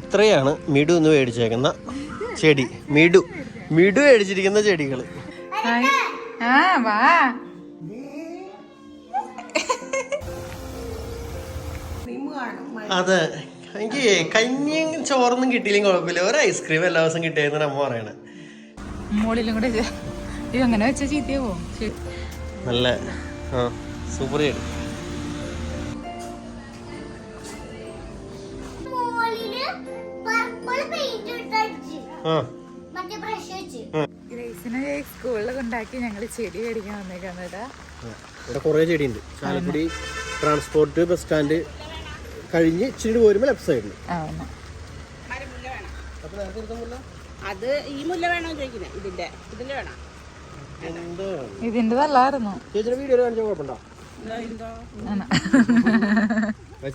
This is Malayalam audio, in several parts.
ഇത്രയാണ് മിഡു എന്ന് മേടിച്ചേക്കുന്ന ചെടി. മിടു മിടു മേടിച്ചിരിക്കുന്ന ചെടികൾ അതെ. എനിക്ക് കഞ്ഞിയും ചോറൊന്നും കിട്ടിയില്ലെങ്കിൽ കുഴപ്പമില്ല. ഒരു ഐസ്ക്രീം എല്ലാ ദിവസം കിട്ടിയെന്ന് അമ്മ പറയണേ. മോളിലും കൂടെ അങ്ങനെ വെച്ചാൽ ചീത്തയാവോ? നല്ല ആ സൂപ്പർ ചെടി ഗ്രേസിനെ സ്കൂളിൽ കൊണ്ടാക്കി ഞങ്ങൾ ചെടി മേടിക്കാൻ ഇവിടെ കുറേ ചെടിയുണ്ട്. ചാലക്കുടി ട്രാൻസ്പോർട്ട് ബസ് സ്റ്റാൻഡ് കഴിഞ്ഞ് ഇച്ചിരി പോരുമ്പോൾ ലെഫ്റ്റ് സൈഡിൽ അത് ഈ മുല്ല വേണോ ചോദിക്കുന്നത് ഇതിന്റെ. ഇതിന്റെ വേണം? ഇതിന്റെതല്ലായിരുന്നു ചേച്ചിയുടെ വീഡിയോ കാണിച്ചാൽ കുഴപ്പമുണ്ടോ?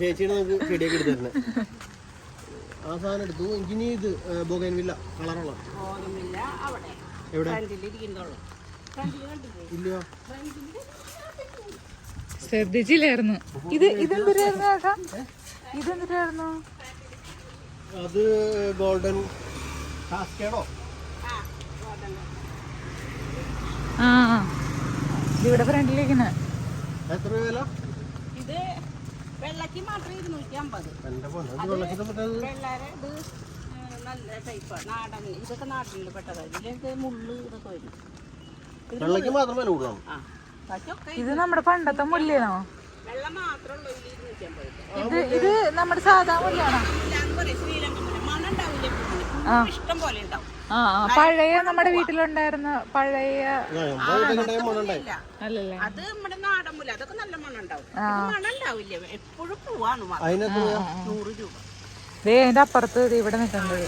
ചേച്ചിയാണ് നമുക്ക് ചെടിയൊക്കെ എടുത്ത് തരുന്നത് ആ സാധനം എടുത്തു. ഇനി ഇത് ബോഗൈൻവില്ല കളറുള്ള അവിടെ. എവിടെ? ഇല്ല ശ്രദ്ധിച്ചില്ലായിരുന്നു. ഇത് ഇതെന്തിനായിരുന്നു ചേട്ടാ ഇതെന്തിനായിരുന്നു? അത് ഗോൾഡൻ കാസ്കേഡോ? ആ ഇവിടെ ഫ്രണ്ടിലേക്കാണ് എത്ര രൂപ വില? ഇത് വെള്ളക്ക് മാത്രം ഇരുന്നൂറ്റി അമ്പത് വെള്ളാരെ ഇത് നല്ല ടൈപ്പാണ് നാടൻ. ഇതൊക്കെ നാട്ടിൽ പെട്ടതാണ് ഇതിലേക്ക് മുള്ള് ഇതൊക്കെ വരും. മാത്രം വില ഇത് നമ്മുടെ പണ്ടത്തെ മുല്ലയാണോ വെള്ളം മാത്രമേ ഉള്ളൂ ഇരുന്നൂറ്റി അമ്പത് ഇത് ഇത് നമ്മുടെ സാധാ മുല്ലയാണോ ഇല്ലാന്ന് പറയും ശ്രീലങ്ക മുല്ല മണം ഉണ്ടാവില്ല ആ. ഇഷ്ടം പോലെ ഉണ്ടാവും. ആ പഴയ നമ്മുടെ വീട്ടിലുണ്ടായിരുന്ന പഴയ അല്ലല്ലേ? അത് നമ്മുടെ നാടൻ മുല്ല അതൊക്കെ നല്ല മണം ഉണ്ടാവും മണം ഉണ്ടാവില്ല എപ്പോഴും പൂവാണ് നൂറ് രൂപ. ദേ അതിന്റെ അപ്പുറത്ത് ദേ ഇവിടെ നിൽക്കുന്നത്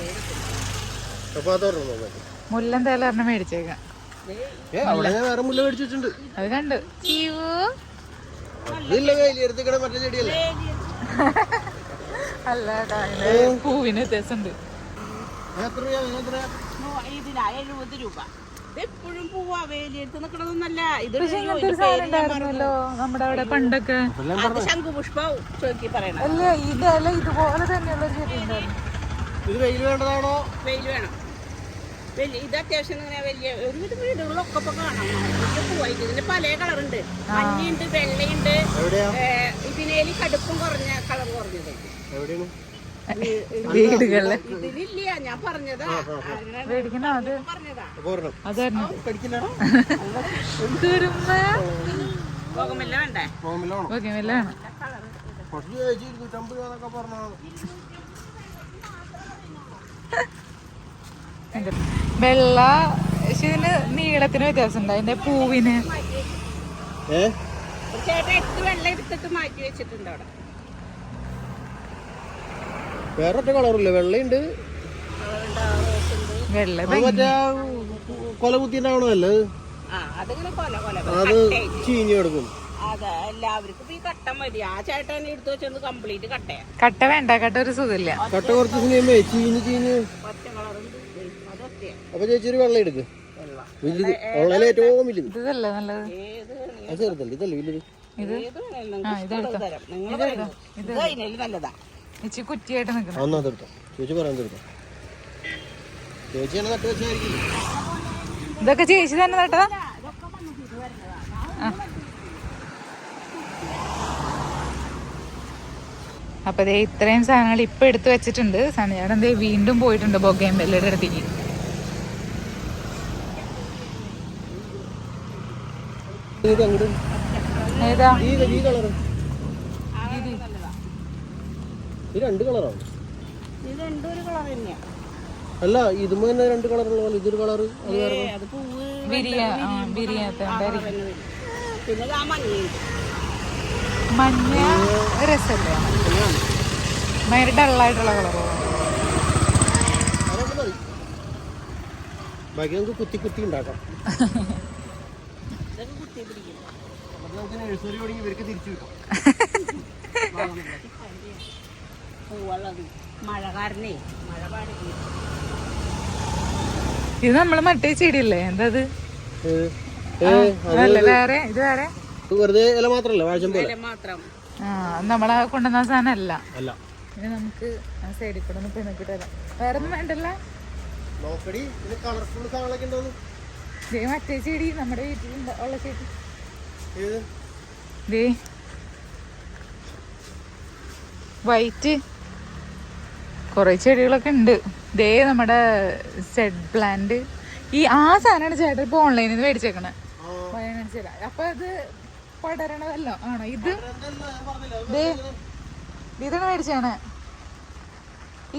മുല്ലന്തേല അത് ഒരെണ്ണം മേടിച്ചേക്കാം. അത് കണ്ടു. അല്ല പൂവിന് വ്യത്യാസമുണ്ട്. എത്ര രൂപ എത്ര രൂപ? നൂ- എഴുപത് രൂപ. എപ്പോഴും പൂവാ വേലിയെടുത്ത് നിക്കണതൊന്നല്ല. ഇത് ഒരു സാധനം ഉണ്ടായിരുന്നല്ലോ നമ്മുടെ അവിടെ പണ്ടൊക്കെ. ചോക്കി അല്ല ഇതല്ല ഇതുപോലെ തന്നെയുള്ള ഒരു ചെടി ഇത് വെയിൽ വേണ്ടതാണോ? വെയിൽ വേണം. വലിയ ഇത് അത്യാവശ്യം ഇങ്ങനെ വലിയ ഒരുവിധ വീടുകളൊക്കെ ഇപ്പൊ കാണാം. ഇത് പൂവായിട്ട് ഇതിന് പല കളറുണ്ട്. മഞ്ഞയുണ്ട് വെള്ളയുണ്ട്. ഇതിനേലി കടുപ്പം കുറഞ്ഞ കളർ കുറഞ്ഞത്. എവിടെയാണ്? വീടുകളിൽ ഇതിലില്ല ഞാൻ പറഞ്ഞതാ. മേടിക്കണ അത്? അതായിരുന്നു പോകമില്ല വേണ്ടേ? വെള്ള പക്ഷെ ഇതിന് നീളത്തിന് വ്യത്യാസം ഉണ്ട് അതിന്റെ പൂവിന്. ചേട്ടൻ എട്ട് വെള്ളം എടുത്തിട്ട് മാറ്റി വെച്ചിട്ടുണ്ട് അവിടെ? വേറെ ഒറ്റ കളറില്ല? വെള്ളയുണ്ട്. വെള്ള മറ്റേ കൊല കൊല അത് ചീഞ്ഞു കിടക്കും. അതെ എല്ലാവർക്കും ഈ കട്ട മതി. ആ ചേട്ടൻ എടുത്ത് വെച്ചത് കംപ്ലീറ്റ് കട്ടയാ. കട്ട വേണ്ട കട്ട ഒരു സുഖമില്ല. കട്ട കുറച്ച് സിനിമയെ ചീഞ്ഞ് ചീഞ്ഞ്. പച്ച കളറുണ്ട് അതൊക്കെ അപ്പൊ ചേച്ചി ഒരു വെള്ളം എടുക്ക്. വലുത് ഉള്ളതിൽ ഏറ്റവും വലുത് ഇതല്ലേ നല്ലത്? ഏത് അത് ചെറുതല്ലേ? ഇതല്ലേ വലുത് ഇത്? ഇത് നല്ലതാ. കുറ്റിയായിട്ട് നിൽക്കണം. ചേച്ചി പറയാൻ തീർത്തോ ചേച്ചിയാണ് നട്ട് വെച്ചായിരിക്കില്ല ഇതൊക്കെ ചേച്ചി തന്നെ നട്ടതാ? ആ. അപ്പൊ ദേ ഇത്രയും സാധനങ്ങൾ ഇപ്പൊ എടുത്തു വെച്ചിട്ടുണ്ട്. സണിയാടൻ ദേ വീണ്ടും പോയിട്ടുണ്ട് ബൊഗയും വെല്ലയുടെ അടുത്തേക്ക് ഏതാ? ഈ രണ്ട് കളറാണ് ഇത് രണ്ടും ഒരു കളർ തന്നെയാ. അല്ല ഇതുമ്പോ തന്നെ രണ്ട് കളറുള്ള പോലെ ഇതൊരു കളറ് അത് വേറെ ഏ, അത് പൂവ് ബിരിയ ആ മഞ്ഞയുണ്ട് മഞ്ഞ രസല്ലേ? ഭയങ്കര ഡള്ളായിട്ടുള്ള കളറോ. അതൊക്കെ മതി. ബാക്കി നമുക്ക് കുത്തി കുത്തി ഉണ്ടാക്കാം. ഇതൊക്കെ കുത്തി പിടിക്കും. നമുക്ക് നഴ്സറി തുടങ്ങി ഇവർക്ക് തിരിച്ചു കിട്ടും. പൂവുള്ളത്. മഴ കാരണേ മഴ പാടില്ല. ഇത് നമ്മൾ മറ്റേ ചെടിയല്ലേ? എന്താ അല്ല വേറെ? ഇത് വേറെ? ഇത് വെറുതെ ഇല മാത്രല്ല വാഴം പോലെ. ഇല മാത്രം. ആ നമ്മളെ കൊണ്ടുവന്ന സാധനം അല്ല. അല്ല. ഇനി നമുക്ക് ആ സൈഡിൽ കൂടെ ഒന്ന് പിണക്കിട്ട് വരാം വേറെ ഒന്നും വേണ്ടല്ല? നോക്കടി ഇത് കളർഫുൾ സാധനങ്ങളൊക്കെ ഉണ്ടോന്ന് ദേ മറ്റേ ചെടി നമ്മുടെ വീട്ടിൽ ഉള്ള ചെടി. ഏത്? ദേ. വൈറ്റ് കുറെ ചെടികളൊക്കെ ഉണ്ട്. ദേ നമ്മുടെ സെഡ് പ്ലാന്റ് ഈ ആ സാധനമാണ് ചേട്ടൻ ഇപ്പൊ ഓൺലൈനിൽ നിന്ന് മേടിച്ചേക്കണേ. അപ്പൊ അത് പടരണതല്ലോ ആണോ? ഇത് ദേ ഇതാണ് മേടിച്ചാണ്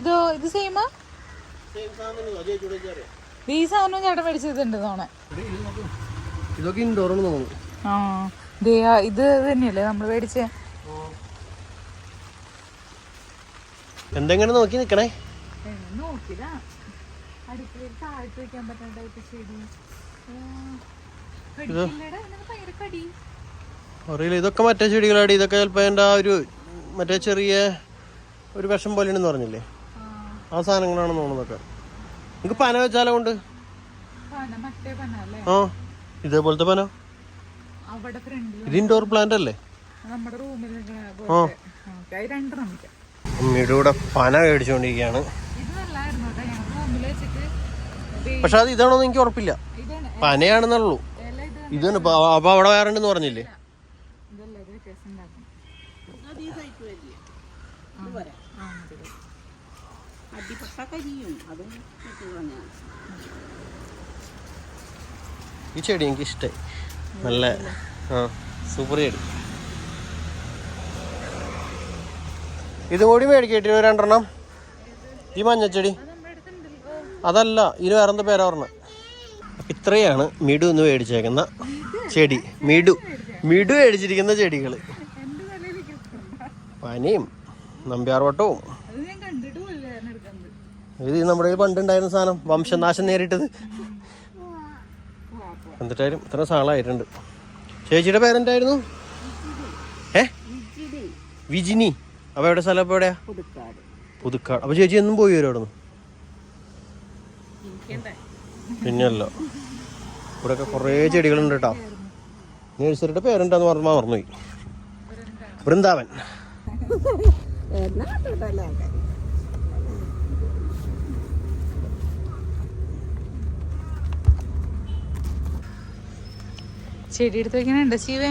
ഇതോ ഇത് സെയിമാ തന്നെ. ഈ സാധനവും ചേട്ടൻ മേടിച്ചതുണ്ട് ഇത് നോക്ക്. ഇതൊക്കെ ഇൻഡോറാണ് തോന്നുന്നു. ആ ഇത് തന്നെയല്ലേ നമ്മൾ മേടിച്ച? എന്തെങ്ങനെ നോക്കി നിക്കണേ നോക്കില്ല അടുക്കളയിൽ താഴ്ത്തി വെക്കാൻ ചെടി. അറിയില്ല ഇതൊക്കെ മറ്റേ ചെടികളാടി. ഇതൊക്കെ ചിലപ്പോൾ എന്റെ ആ ഒരു മറ്റേ ചെറിയ ഒരു വിഷം പോലെയാണെന്ന് പറഞ്ഞില്ലേ? ആ. സാധനങ്ങളാണെന്ന് തോന്നുന്നതൊക്കെ നിങ്ങൾക്ക് പന വെച്ചാലോ കൊണ്ട് ആ ഇതേപോലത്തെ പന. ഇത് ഇൻഡോർ പ്ലാന്റ് അല്ലേ? നമ്മുടെ കൂടെ പന മേടിച്ചുകൊണ്ടിരിക്കുകയാണ് പക്ഷെ അത് ഇതാണോന്ന് എനിക്ക് ഉറപ്പില്ല. പനയാണെന്നുള്ളൂ. ഇത് അപ്പൊ അവിടെ വേറെ ഉണ്ടെന്ന് പറഞ്ഞില്ലേ? ഈ ചെടി എനിക്ക് ഇഷ്ടമായി നല്ല ആ സൂപ്പർ ചെടി. ഇതും കൂടി മേടിക്കേട്ടി രണ്ടെണ്ണം. ഈ മഞ്ഞച്ചെടി. അതല്ല ഇനി വേറെന്താ പേരാ പറഞ്ഞത് ഇത്രയാണ് മിഡു എന്ന് മേടിച്ചേക്കുന്ന ചെടി. മിടു. മിടു മേടിച്ചിരിക്കുന്ന ചെടികൾ. പനിയും നമ്പ്യാർവട്ടവും. ഇത് നമ്മുടെ പണ്ടുണ്ടായിരുന്ന സാധനം വംശനാശം നേരിട്ടത്. എന്നിട്ടായാലും ഇത്ര സാളായിട്ടുണ്ട് ചേച്ചിയുടെ പേരെന്തായിരുന്നു? ഏ? വിജിനി. അപ്പൊ എവിടെ സ്ഥലം അപ്പൊ എവിടെയാ? പുതുക്കാട്. പുതുക്കാട്. അപ്പൊ ചേച്ചി എന്നും പോയി വരും അവിടെ പിന്നെയല്ല. ഇവിടെ ഒക്കെ കുറേ ചെടികളുണ്ട് കേട്ടോ. നേഴ്സറിയുടെ പേരെന്താന്ന് പറഞ്ഞാൽ മറന്നുപോയി. വൃന്ദാവൻ. ചെടിയെടുത്ത് ചെടി എടുത്ത് വെക്കണുണ്ട് ശിവേ?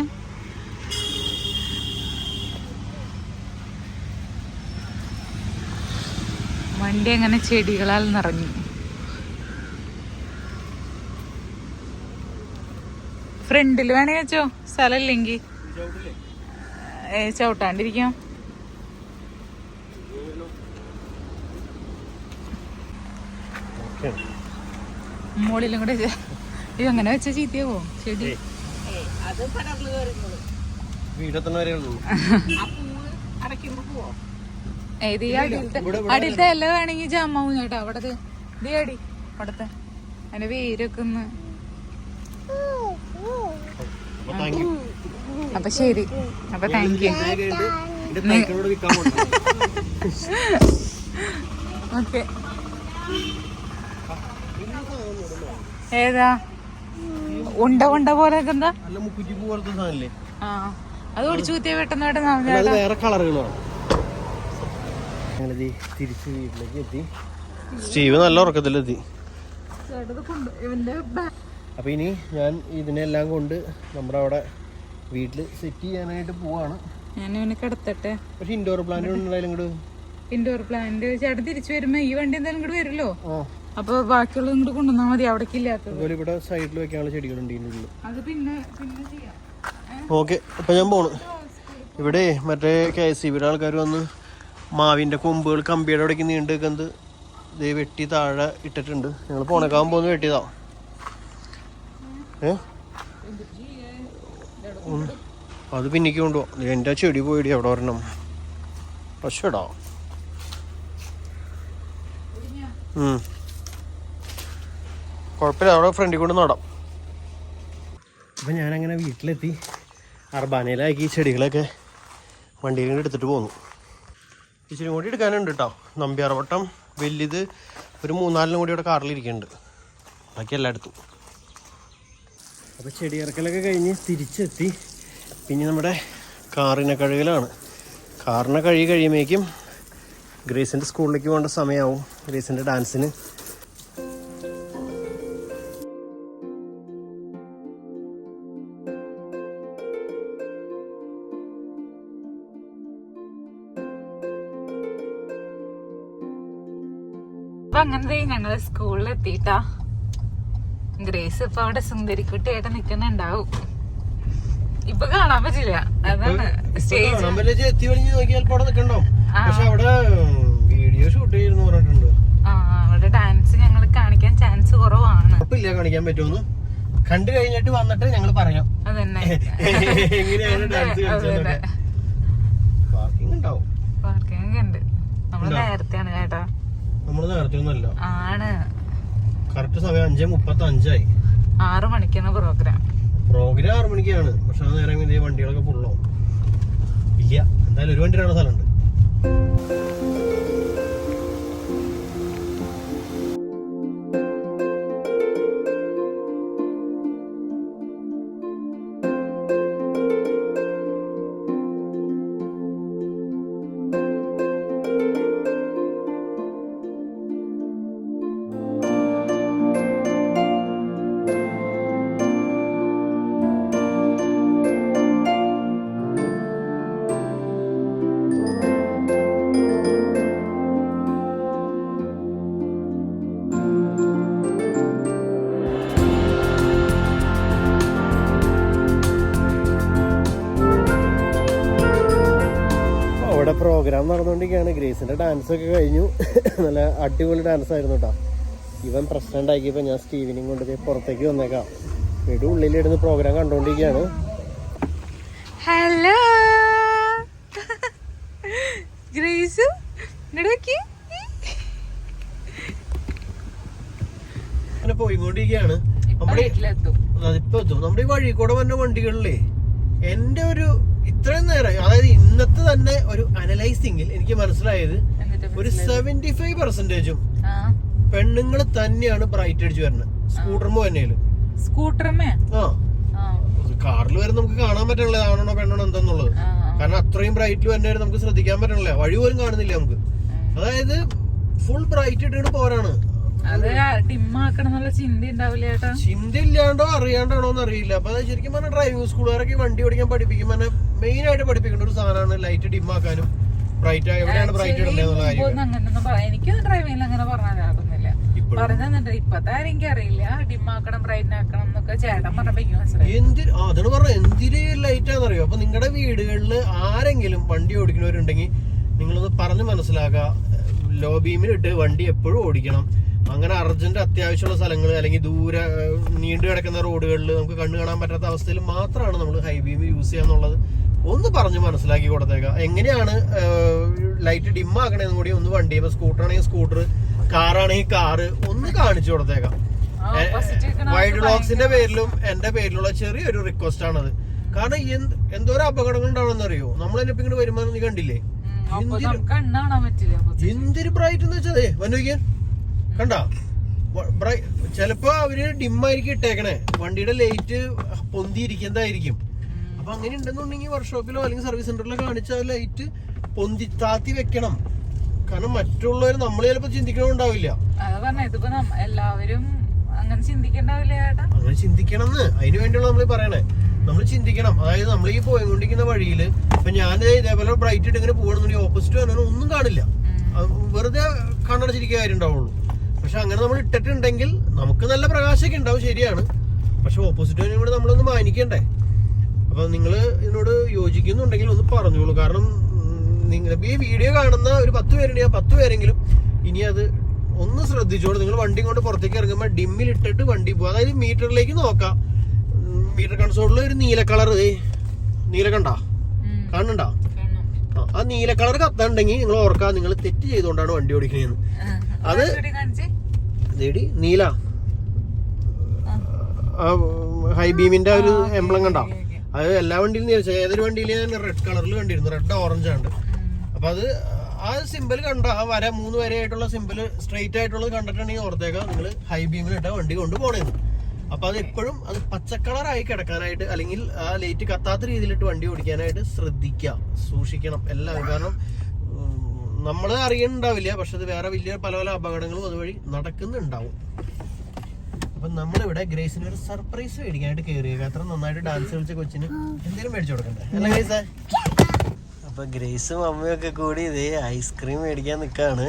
വണ്ടി അങ്ങനെ ചെടികളാൽ നിറഞ്ഞു. ഫ്രണ്ടിൽ വേണേ വെച്ചോ സ്ഥലമില്ലെങ്കിൽ ഏ, ചവിട്ടാണ്ടിരിക്കാം. മുകളിലും കൂടെ ഇത് അയ്യോ അങ്ങനെ വെച്ച ചീത്തയാവോ ചെടി. വീടെത്തന്നെ വരെ ആ പൂവ് അടയ്ക്കുമ്പോ പോവോ? ഏത് ഈ അടിയിലത്തെ അടിയിലത്തെ ഇല വേണമെങ്കിൽ ജാമാവും ചേട്ടാ അവിടെ ദേ ദേ അടി അവിടത്തെ. അതിന്റെ പേരൊക്കെ ഒന്ന്. അപ്പൊ ശരി. അപ്പൊ താങ്ക് യു ഓക്കെ. ഏതാ? ഉണ്ട ഉണ്ട പോലെ എന്താ? അത് ഒടിച്ചു കുത്തിയ പെട്ടെന്ന് പെട്ടെന്ന് വേറെ കളറുകളാണ്. ഞങ്ങളിത് തിരിച്ച് വീട്ടിലേക്ക് എത്തി. സ്റ്റീവ് നല്ല ഉറക്കത്തിലെത്തി. ചേട്ടത് കൊണ്ട് ഇവന്റെ ബാ- അപ്പൊ ഇനി ഞാൻ ഇതിനെല്ലാം കൊണ്ട് നമ്മുടെ അവിടെ വീട്ടിൽ സെറ്റ് ചെയ്യാനായിട്ട് പോവാണ്. ഞാൻ ഇവനെ കിടത്തട്ടെ. പക്ഷെ ഇൻഡോർ പ്ലാന്റ് ഉണ്ടായാലും ഇങ്ങോട്ട് ഇൻഡോർ പ്ലാന്റ് ചേട്ടൻ തിരിച്ചു വരുമ്പോ ഈ വണ്ടി എന്തായാലും ഇങ്ങോട്ട് വരുമല്ലോ? അപ്പൊ ബാക്കിയുള്ളത് ഇങ്ങോട്ട് കൊണ്ടുവന്നാ മതി അവിടേക്ക് ഇല്ലാത്തത്. ഇവിടെ സൈഡിൽ വെക്കാനുള്ള ചെടികളുണ്ട് അത് പിന്നെ പിന്നെ ചെയ്യാം. ഓക്കെ അപ്പൊ ഞാൻ പോണു. ഇവിടെ മറ്റേ കെ എസ് സി ബിയുടെ ആൾക്കാർ വന്ന് മാവിന്റെ കൊമ്പുകൾ കമ്പിയുടെ അവിടേക്ക് നീണ്ടു നിൽക്കുന്നത് ദേ വെട്ടി താഴെ ഇട്ടിട്ടുണ്ട്. ഞങ്ങൾ പോണേക്കാവും പോന്ന് വെട്ടിയതാ. ഏ. അത് പിന്നിക്ക് കൊണ്ടുപോകാം എന്റെ ചെടി പോയിടി അവിടെ ഒരെണ്ണം. പശുടാ. കുഴപ്പമില്ല അവിടെ ഫ്രണ്ടിൽ കൊണ്ട് നടാം. അപ്പം ഞാനങ്ങനെ വീട്ടിലെത്തി. അർബാനയിലാക്കി ചെടികളൊക്കെ വണ്ടിയിൽ എടുത്തിട്ട് പോന്നു. ഇച്ചിരി കൂടി എടുക്കാനുണ്ട് കേട്ടോ നമ്പ്യാർവട്ടം വലിയത് ഒരു മൂന്നാലിനും കൂടി ഇവിടെ കാറിലിരിക്കുന്നുണ്ട് ബാക്കി എല്ലായിടത്തും അപ്പോൾ ചെടി ഇറക്കലൊക്കെ കഴിഞ്ഞ് തിരിച്ചെത്തി. പിന്നെ നമ്മുടെ കാറിനെ കഴുകലാണ്. കാറിനെ കഴുകി കഴിയുമ്പോഴേക്കും ഗ്രേസിന്റെ സ്കൂളിലേക്ക് പോകേണ്ട സമയമാവും. ഗ്രേസിന്റെ ഡാൻസിന്. ഞങ്ങൾ സ്കൂളിൽ എത്തിയിട്ടാ ഗ്രേസ് ഇപ്പൊ അവിടെ സുന്ദരിക്കുട്ടിയായിട്ട് നിക്കുന്നുണ്ടാവും. ഇപ്പൊ കാണാൻ പറ്റില്ല. അതാണ് വീഡിയോ ഷൂട്ട് ചെയ്യുന്നു പറഞ്ഞിട്ടുണ്ട്. ആ അവിടെ ഡാൻസ് ഞങ്ങൾ കാണിക്കാൻ ചാൻസ് കുറവാണ്. കാണിക്കാൻ പറ്റുമെന്ന്. കണ്ടു കഴിഞ്ഞിട്ട് വന്നിട്ട് ഞങ്ങൾ പറയാം. അതന്നെ. എങ്ങനെയാണ് ഡാൻസ് കളിച്ചതെന്നൊക്കെ പാർക്കിംഗ് ഉണ്ടാവും പാർക്കിംഗ് ഉണ്ട് നമ്മൾ ഉണ്ടോ? നേരത്തെയാണ് കേട്ടോ നേരത്തെ ആണ്. കറക്റ്റ് സമയം അഞ്ചേ മുപ്പത്തി അഞ്ചായി ആറ് മണിക്കാണ് പ്രോഗ്രാം പ്രോഗ്രാം ആറു മണിക്കാണ്. പക്ഷെ ആ നേരം വണ്ടികളൊക്കെ ഫുള്ളോ ഇല്ല എന്തായാലും ഒരു വണ്ടിയിലാണ് സ്ഥലമുണ്ട്. പ്രോഗ്രാം നടന്നുകൊണ്ടിരിക്കുകയാണ് ഗ്രേസിന്റെ ഡാൻസൊക്കെ കഴിഞ്ഞു. നല്ല അടിപൊളി ഡാൻസ് ആയിരുന്നു കേട്ടോ ഇവൻ പ്രശ്നം ഉണ്ടാക്കിയപ്പോൾ ഞാൻ സ്റ്റീവിനെയും കൊണ്ട് പുറത്തേക്ക് വന്നേക്കാം. വീട് ഉള്ളിലിരുന്ന് പ്രോഗ്രാം കണ്ടുകൊണ്ടിരിക്കുകയാണ് ഹലോ ഗ്രേസ് അങ്ങനെ പോയിക്കൊണ്ടിരിക്കുകയാണ്. നമ്മുടെ അതിപ്പോ എത്തും. നമ്മുടെ ഈ വഴി കൂടെ വന്ന വണ്ടികളിലെ എന്റെ ഒരു ഇത്രയും നേരം അതായത് ഇന്നത്തെ തന്നെ ഒരു അനലൈസിംഗിൽ എനിക്ക് മനസ്സിലായത് ഒരു സെവന്റി ഫൈവ് പെർസെന്റേജും പെണ്ണുങ്ങൾ തന്നെയാണ് ബ്രൈറ്റ് അടിച്ചു വരുന്നത്. സ്കൂട്ടർമോ തന്നെയാണ്. സ്കൂട്ടർമേ ആ. കാറിൽ വരെ നമുക്ക് കാണാൻ പറ്റണല്ലേ ആണോ പെണ്ണോ എന്താന്നുള്ളത്. കാരണം അത്രയും ബ്രൈറ്റിൽ തന്നെ നമുക്ക് ശ്രദ്ധിക്കാൻ പറ്റണല്ലേ. വഴി പോലും കാണുന്നില്ല നമുക്ക്. അതായത് ഫുൾ ബ്രൈറ്റ് ഇട്ടിട്ട് പോരാണ്. ചിന്തയില്ലാണ്ടോ അറിയാണ്ടാണോന്ന് അറിയില്ല. അപ്പൊ ശരിക്കും പറഞ്ഞാൽ ഡ്രൈവിംഗ് സ്കൂളുകാരൊക്കെ വണ്ടി ഓടിക്കാൻ പഠിപ്പിക്കും പറഞ്ഞാൽ മെയിൻ ആയിട്ട് പഠിപ്പിക്കേണ്ട ഒരു സാധനമാണ് ലൈറ്റ് ഡിം ആക്കാനും ബ്രൈറ്റ് എവിടെയാണ് ബ്രൈറ്റ് ഇടേണ്ടത് എന്നുള്ള കാര്യം അങ്ങനൊന്നും പറയാം എനിക്കൊന്നും ഡ്രൈവിംഗിൽ അങ്ങനെ പറഞ്ഞാലാകുന്നില്ല ഇപ്പോഴും. പറഞ്ഞു തന്നിട്ട് ഇപ്പത്തെ ആരും എനിക്ക് ഡിം ഡിമ്മാക്കണം ബ്രൈറ്റ് ആക്കണം എന്നൊക്കെ ചേട്ടൻ പറഞ്ഞപ്പോ എനിക്ക് മനസ്സിലായി. എന്തിന് അതാണ് പറഞ്ഞത്. എന്തിന് അപ്പൊ നിങ്ങളുടെ വീടുകളിൽ ആരെങ്കിലും വണ്ടി ഓടിക്കുന്നവരുണ്ടെങ്കിൽ നിങ്ങളൊന്ന് പറഞ്ഞ് മനസ്സിലാക്കുക. ലോ ബീമിലിട്ട് വണ്ടി എപ്പോഴും ഓടിക്കണം. അങ്ങനെ അർജന്റ് അത്യാവശ്യമുള്ള സ്ഥലങ്ങൾ അല്ലെങ്കിൽ ദൂരെ നീണ്ടു കിടക്കുന്ന റോഡുകളിൽ നമുക്ക് കണ്ണു കാണാൻ പറ്റാത്ത അവസ്ഥയിൽ മാത്രമാണ് നമ്മൾ ഹൈ ബീം യൂസ് ചെയ്യാന്നുള്ളത് ഒന്ന് പറഞ്ഞ് മനസ്സിലാക്കി കൊടുത്തേക്കാം. എങ്ങനെയാണ് ലൈറ്റ് ഡിം ആക്കണേന്നും കൂടി ഒന്ന് വണ്ടി സ്കൂട്ടർ ആണെങ്കിൽ സ്കൂട്ടർ കാറാണെങ്കിൽ കാറ് ഒന്ന് കാണിച്ചു കൊടുത്തേക്കാം. വൈഡ് ആൾക്ക് പേരിലും എന്റെ പേരിലുള്ള ചെറിയൊരു റിക്വസ്റ്റ് ആണത്. കാരണം എന്ത് എന്തോരം അപകടങ്ങൾ ഉണ്ടാവണമെന്ന് അറിയോ നമ്മൾ തന്നെ വരുമ്പോ നീ കണ്ടില്ലേ. എന്തൊരു ബ്രൈറ്റ് എന്ന് വെച്ചതേ വന്നോക്കിയാൻ കണ്ട? ചിലപ്പോ അവർ ഡിമ്മായിരിക്കും ഇട്ടേക്കണേ. വണ്ടിയുടെ ലൈറ്റ് പൊന്തിയിരിക്കുന്നതായിരിക്കും. അപ്പൊ അങ്ങനെ ഉണ്ടെന്നുണ്ടെങ്കിൽ വർക്ക്ഷോപ്പിലോ അല്ലെങ്കിൽ സർവീസ് സെന്ററിലോ കാണിച്ച ലൈറ്റ് പൊന്തി താത്തി വെക്കണം. കാരണം മറ്റുള്ളവർ നമ്മൾ ചിലപ്പോ ചിന്തിക്കണമുണ്ടാവില്ല എല്ലാവരും അങ്ങനെ ചിന്തിക്കണ്ടാവില്ല ചേട്ടാ. അങ്ങനെ ചിന്തിക്കണം എന്ന് അതിന് വേണ്ടിയുള്ള നമ്മൾ പറയണേ. നമ്മൾ ചിന്തിക്കണം. അതായത് നമ്മൾ ഈ പോയിക്കൊണ്ടിരിക്കുന്ന വഴിയിൽ ഇപ്പൊ ഞാൻ ഇതേപോലെ ബ്രൈറ്റ് ഇട്ട് ഇങ്ങനെ പോകണമെന്നുണ്ടെങ്കിൽ ഓപ്പോസിറ്റ് വന്നാൽ ഒന്നും കാണില്ല. വെറുതെ കണ്ണടച്ചിരിക്കുക കാര്യം ഉണ്ടാവുള്ളൂ പക്ഷെ അങ്ങനെ നമ്മൾ ഇട്ടിട്ടുണ്ടെങ്കിൽ നമുക്ക് നല്ല പ്രകാശമൊക്കെ ഉണ്ടാവും ശരിയാണ്. പക്ഷെ ഓപ്പോസിറ്റ് വന്നിട്ട് നമ്മളൊന്ന് മാനിക്കണ്ടേ? അപ്പൊ നിങ്ങൾ ഇതിനോട് യോജിക്കുന്നുണ്ടെങ്കിൽ ഒന്ന് പറഞ്ഞോളൂ. കാരണം നിങ്ങൾ ഈ വീഡിയോ കാണുന്ന ഒരു പത്ത് പേരുണ്ട് ആ പത്ത് പേരെങ്കിലും ഇനി അത് ഒന്ന് ശ്രദ്ധിച്ചോളൂ. നിങ്ങൾ വണ്ടി കൊണ്ട് പുറത്തേക്ക് ഇറങ്ങുമ്പോൾ ഡിമ്മിൽ ഇട്ടിട്ട് വണ്ടി പോകും അതായത് മീറ്ററിലേക്ക് നോക്കാം. മീറ്റർ കൺസോളിൽ ഒരു നീല കളർ നീല കണ്ട? കാണണ്ട ആ, നീല കളർ കത്താണ്ടെങ്കിൽ നിങ്ങൾ ഓർക്കാം നിങ്ങൾ തെറ്റ് ചെയ്തുകൊണ്ടാണ് വണ്ടി ഓടിക്കുന്നത് അത് നേടി നീല. ഹൈ ബീമിന്റെ ഒരു എംബ്ലം കണ്ടാ. അത് എല്ലാ വണ്ടിയിലും ചോദിച്ചാൽ ഏതൊരു വണ്ടിയിലും ഞാൻ റെഡ് കളറിൽ കണ്ടിരുന്നു. റെഡ് ഓറഞ്ച് ആണ്. അപ്പൊ അത് ആ സിമ്പിൾ കണ്ട ആ വര മൂന്ന് വരയായിട്ടുള്ള സിമ്പിൾ സ്ട്രെയിറ്റ് ആയിട്ടുള്ളത് കണ്ടിട്ടുണ്ടെങ്കിൽ ഓർത്തേക്കാം നിങ്ങൾ ഹൈ ബീമിലിട്ട വണ്ടി കൊണ്ട് പോണേന്ന് അപ്പൊ അത് എപ്പോഴും അത് പച്ചക്കളറായി കിടക്കാനായിട്ട് അല്ലെങ്കിൽ ആ ലൈറ്റ് കത്താത്ത രീതിയിലിട്ട് വണ്ടി ഓടിക്കാനായിട്ട് ശ്രദ്ധിക്കുക സൂക്ഷിക്കണം എല്ലാം കാരണം നമ്മൾ അറിയണ്ടാവില്ല പക്ഷെ അത് വേറെ വലിയ പല പല അപകടങ്ങളും അതുവഴി നടക്കുന്നുണ്ടാവും. അപ്പൊ നമ്മളിവിടെ ഗ്രേസിന് ഒരു സർപ്രൈസ് മേടിക്കാനായിട്ട് കയറിയത് അത്ര നന്നായിട്ട് ഡാൻസ് കളിച്ച കൊച്ചിന് എന്തെങ്കിലും മേടിച്ചു കൊടുക്കണ്ടേ? അല്ല ഗ്രേസേ? അപ്പൊ ഗ്രേസും അമ്മയും ഒക്കെ കൂടി ഇതേ ഐസ്ക്രീം മേടിക്കാൻ നിൽക്കാണ്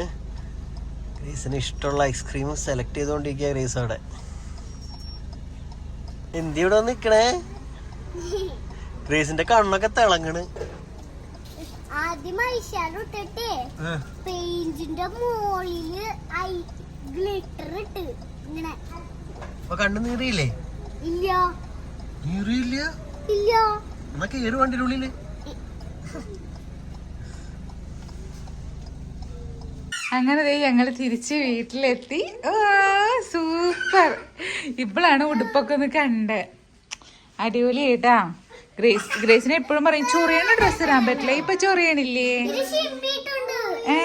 ഗ്രേസിന് ഇഷ്ടമുള്ള ഐസ്ക്രീം സെലക്ട് ചെയ്തുകൊണ്ടിരിക്കുക ഗ്രേസ് അവിടെ. എന്തിവിടെ നിക്കണേ? ഗ്രേസിന്റെ കണ്ണൊക്കെ തിളങ്ങണ്. ആദ്യം ഐഷാഡോ ഇട്ടിട്ടേ പെയിന്റിന്റെ മോളിൽ ഐ ഗ്ലിറ്റർ ഇട്ട് ഇങ്ങനെ അപ്പൊ കണ്ണു നീറിയില്ലേ? ഇല്ല. നീറിയില്ല? ഇല്ല. എന്നാ കേറി വണ്ടിന്റെ ഉള്ളിൽ. അങ്ങനെ ദേ ഞങ്ങൾ തിരിച്ച് വീട്ടിലെത്തി. Oh super. ഇപ്പോഴാണ് ഉടുപ്പൊക്കെ ഒന്ന് കണ്ട്. അടിപൊളി കേട്ടാ ഗ്രേസ് ഗ്രേസിനെ എപ്പോഴും പറയും ചൊറിയണ ഡ്രസ്സ് ഇടാൻ പറ്റില്ല. ഇപ്പൊ ചൊറിയണില്ലേ? ഏ?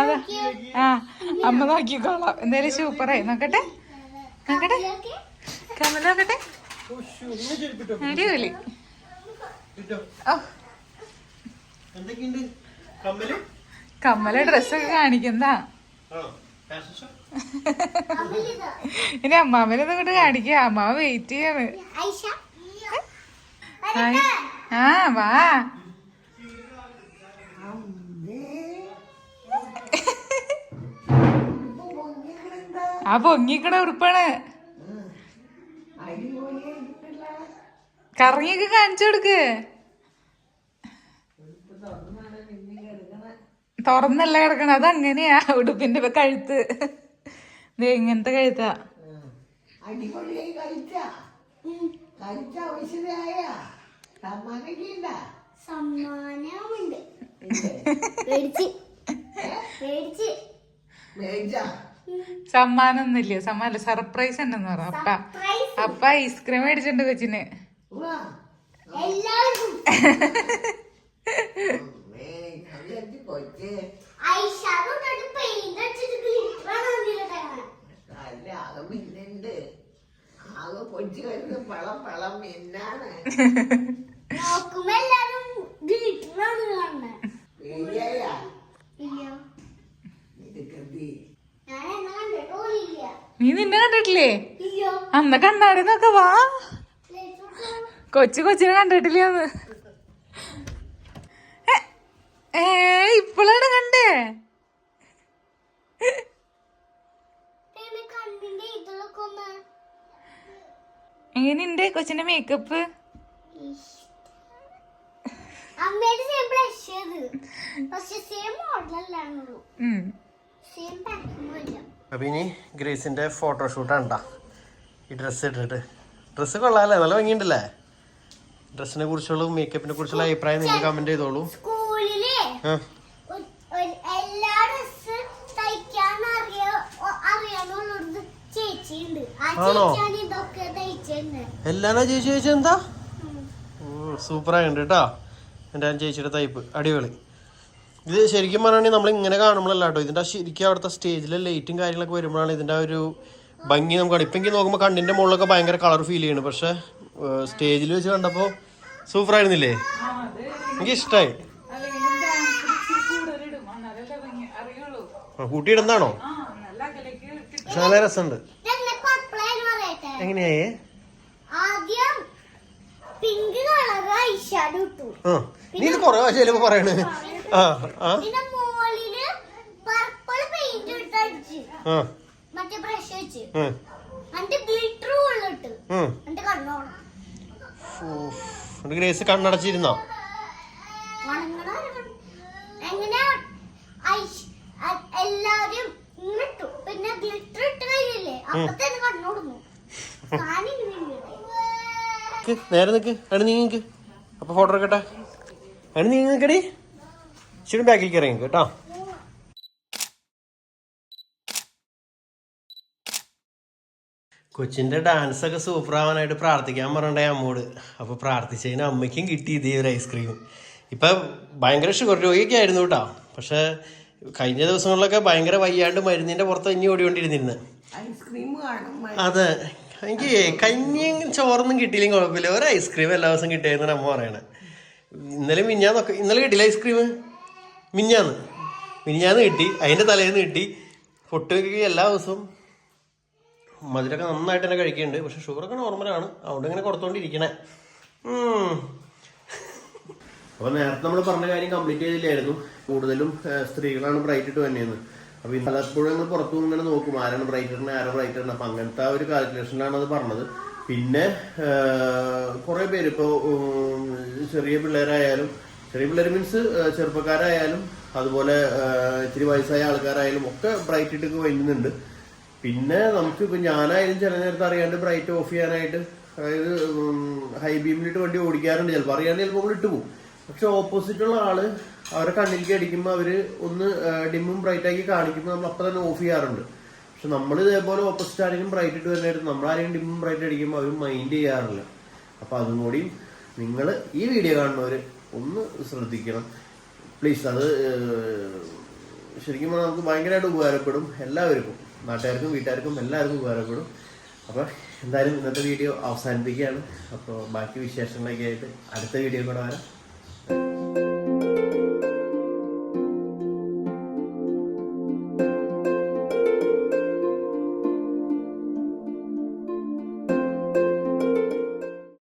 അതാ. ആ അമ്മ നോക്കിക്കോളാം. എന്തായാലും സൂപ്പറായി. നോക്കട്ടെ. നോക്കട്ടെ? കമല നോക്കട്ടെ? അടിപൊളി. കമ്മൽ? കമ്മല ഡ്രസ്സൊക്കെ കാണിക്കുന്നതാ. ഇനി അമ്മാമനെ ഇങ്ങോട്ട് കാണിക്കുക അമ്മാവ വെയിറ്റ് ചെയ്യാണ്. ഐഷ? ഹായ്. ആ വാ. ആ ഇങ്ങിക്കടെ ഉറുപ്പാണ് കറങ്ങിയൊക്കെ കാണിച്ചു കൊടുക്ക്. തുറന്നല്ല കിടക്കണ? അത് അങ്ങനെയാ ഉടുപ്പിന്റെ കഴുത്ത്. ഇങ്ങനത്തെ കഴുത്താ. സമ്മാനമുണ്ട് പേടിച്ച്. പേടിച്ച്. മേടിച്ച. സമ്മാനമൊന്നുമില്ല. സമ്മാനല്ല സർപ്രൈസ് ഉണ്ടെന്ന് പറ. അപ്പ അപ്പ ഐസ്ക്രീം മേടിച്ചിട്ടുണ്ട് കൊച്ചിന്. വാ നീ നിന്നെ കണ്ടിട്ടില്ലേ? അന്ന അന്ന് കണ്ണാടി നോക്ക വാ. കൊച്ചു കൊച്ചിനെ കണ്ടിട്ടില്ലേ അന്ന്. ഏ ഇപ്പോഴാണ് കണ്ടേ? എങ്ങനെയുണ്ട് കൊച്ചിന്റെ മേക്കപ്പ് അമ്മയുടെ സെയിം ബ്ലഷ് പക്ഷെ സെയിം മോഡലല്ലാണുള്ളൂ അപ്പൊ ഇനി ഗ്രേസിന്റെ ഫോട്ടോഷൂട്ടാണ് ഉണ്ടാ ഈ ഡ്രസ്സ് ഇട്ടിട്ട്. ഡ്രസ്സ് കൊള്ളാല്ലേ നല്ല ഭംഗിയുണ്ടല്ലേ? ഡ്രസ്സിനെ കുറിച്ചുള്ള മേക്കപ്പിനെ കുറിച്ചുള്ള അഭിപ്രായം നിങ്ങൾ കമന്റ് ചെയ്തോളൂ. ആണോ? എല്ലാരും ചേച്ചി ചേച്ചി എന്താ? സൂപ്പറായിട്ടുണ്ട് കേട്ടോ. എന്റെ ചേച്ചിയുടെ തയ്പ്പ് അടിപൊളി. ഇത് ശരിക്കും പറയുകയാണെങ്കിൽ നമ്മൾ ഇങ്ങനെ കാണുമ്പോഴല്ല കേട്ടോ ഇതിന്റെ ശരിക്കും അവിടുത്തെ സ്റ്റേജിലെ ലൈറ്റും കാര്യങ്ങളൊക്കെ വരുമ്പോഴാണ് ഇതിന്റെ ആ ഒരു ഭംഗി നമുക്ക് അടുപ്പെങ്കിൽ ഇപ്പം എനിക്ക് നോക്കുമ്പോൾ കണ്ണിന്റെ മുകളിലൊക്കെ ഭയങ്കര കളർ ഫീൽ ചെയ്യണം. പക്ഷേ സ്റ്റേജിൽ വെച്ച് കണ്ടപ്പോൾ സൂപ്പർ ആയിരുന്നില്ലേ? എനിക്ക് ഇഷ്ടമായി കൂട്ടിയിടുന്നാണോ പക്ഷെ നല്ല രസമുണ്ട്. എങ്ങനെയായി? നീ ഇത് കുറേ ചിലപ്പോൾ പറയണേ? ആ ആ. ആ. മറ്റേ ബ്രഷ് വെച്ച്. ഗ്രേസ് കണ്ണടച്ചിരുന്നോ? എല്ലാരും പിന്നെ ഗ്ലിറ്റർ ഇട്ട് കഴിഞ്ഞില്ലേ? കണ്ണോടുന്നു. നേരെ നിക്ക്. അണി നിങ്ങക്ക് അപ്പൊ ഫോട്ടോ എടുക്കട്ടെ. അണി നീ നിക്കടി ഇച്ചിരി ബാക്കിലേക്ക് ഇറങ്ങി കേട്ടോ. കൊച്ചിന്റെ ഡാൻസ് ഒക്കെ സൂപ്പർ ആവാനായിട്ട് പ്രാർത്ഥിക്കാൻ പറഞ്ഞേ അമ്മോട്. അപ്പൊ പ്രാർത്ഥിച്ചതിന് അമ്മയ്ക്കും കിട്ടി ഇതേ ഒരു ഐസ്ക്രീം ഇപ്പൊ ഭയങ്കര ഷുഗർ രോഗിയൊക്കെ ആയിരുന്നു കേട്ടോ. പക്ഷെ കഴിഞ്ഞ ദിവസങ്ങളിലൊക്കെ ഭയങ്കര വയ്യാണ്ട് മരുന്നിന്റെ പുറത്ത് ഇനി ഓടിക്കൊണ്ടിരുന്നിരുന്നു. അതെ. എനിക്ക് കഞ്ഞിയും ചോറൊന്നും കിട്ടിയില്ലെങ്കിൽ കുഴപ്പമില്ല. ഒരു ഐസ്ക്രീം എല്ലാ ദിവസം കിട്ടിയെന്നാണ് അമ്മ പറയണേ. ഇന്നലെ മിഞ്ഞാന്നൊക്കെ ഇന്നലെ കിട്ടിയില്ല ഐസ്ക്രീം മിഞ്ഞാന്ന് മിനിഞ്ഞാന്ന് കിട്ടി അതിന്റെ തലേന്ന് കിട്ടി. പൊട്ടുകൾക്ക് എല്ലാ ദിവസവും. മധുരമൊക്കെ നന്നായിട്ട് തന്നെ കഴിക്കുന്നുണ്ട്. പക്ഷെ ഷുഗറൊക്കെ നോർമലാണ് അതുകൊണ്ട് ഇങ്ങനെ കൊടുത്തോണ്ടിരിക്കണേ. അപ്പൊ നേരത്തെ നമ്മൾ പറഞ്ഞ കാര്യം കംപ്ലീറ്റ് ചെയ്തില്ലായിരുന്നു. കൂടുതലും സ്ത്രീകളാണ് ബ്രൈറ്റ് ഇട്ട് തന്നെയെന്ന് അപ്പൊ ഈ പലപ്പോഴും ഞങ്ങൾ പുറത്തു ഇങ്ങനെ നോക്കും. ആരാണ് ബ്രൈറ്റ് ഇടണേ ആരാ ബ്രൈറ്റ് ഇടണേ അപ്പൊ അങ്ങനത്തെ ആ ഒരു കാൽക്കുലേഷനിലാണ് അത് പറഞ്ഞത്. പിന്നെ കുറെ പേര് ഇപ്പോ ചെറിയ പിള്ളേരായാലും ചെറിയ പിള്ളേർ മീൻസ് ചെറുപ്പക്കാരായാലും അതുപോലെ ഇത്തിരി വയസ്സായ ആൾക്കാരായാലും ഒക്കെ ബ്രൈറ്റ് ഇട്ടൊക്കെ വരുന്നുണ്ട് പിന്നെ നമുക്ക് ഇപ്പൊ ഞാനായാലും ചില നേരത്തെ അറിയാണ്ട് ബ്രൈറ്റ് ഓഫ് ചെയ്യാനായിട്ട് അതായത് ഹൈ ബീമിലിട്ട് വണ്ടി ഓടിക്കാറുണ്ട്. ചിലപ്പോൾ അറിയാണ്ട് ചിലപ്പോൾ നമ്മൾ ഇട്ട് പോകും. പക്ഷെ ഓപ്പോസിറ്റുള്ള ആൾ അവരെ കണ്ണിലേക്ക് അടിക്കുമ്പോൾ അവർ ഒന്ന് ഡിമ്മും ബ്രൈറ്റ് ആക്കി കാണിക്കുമ്പോൾ നമ്മൾ അപ്പൊ തന്നെ ഓഫ് ചെയ്യാറുണ്ട്. പക്ഷെ നമ്മൾ ഇതേപോലെ ഓപ്പോസിറ്റ് ആരെങ്കിലും ബ്രൈറ്റ് ഇട്ട് വരുന്നതായിട്ട് നമ്മളാരെങ്കിലും ഡിമ്മും ബ്രൈറ്റ് അടിക്കുമ്പോൾ അവർ മൈൻഡ് ചെയ്യാറില്ല. അപ്പൊ അതും കൂടി നിങ്ങൾ ഈ വീഡിയോ കാണുന്നവര് ഒന്ന് ശ്രദ്ധിക്കണം. പ്ലീസ് അത് ശരിക്കും നമുക്ക് ഭയങ്കരമായിട്ട് ഉപകാരപ്പെടും എല്ലാവർക്കും. നാട്ടുകാർക്കും വീട്ടുകാർക്കും എല്ലാവർക്കും ഉപകാരപ്പെടും. അപ്പോൾ എന്തായാലും ഇന്നത്തെ വീഡിയോ അവസാനിപ്പിക്കുകയാണ്. അപ്പോൾ ബാക്കി വിശേഷങ്ങളൊക്കെ ആയിട്ട് അടുത്ത വീഡിയോ കൂടെ വരാം.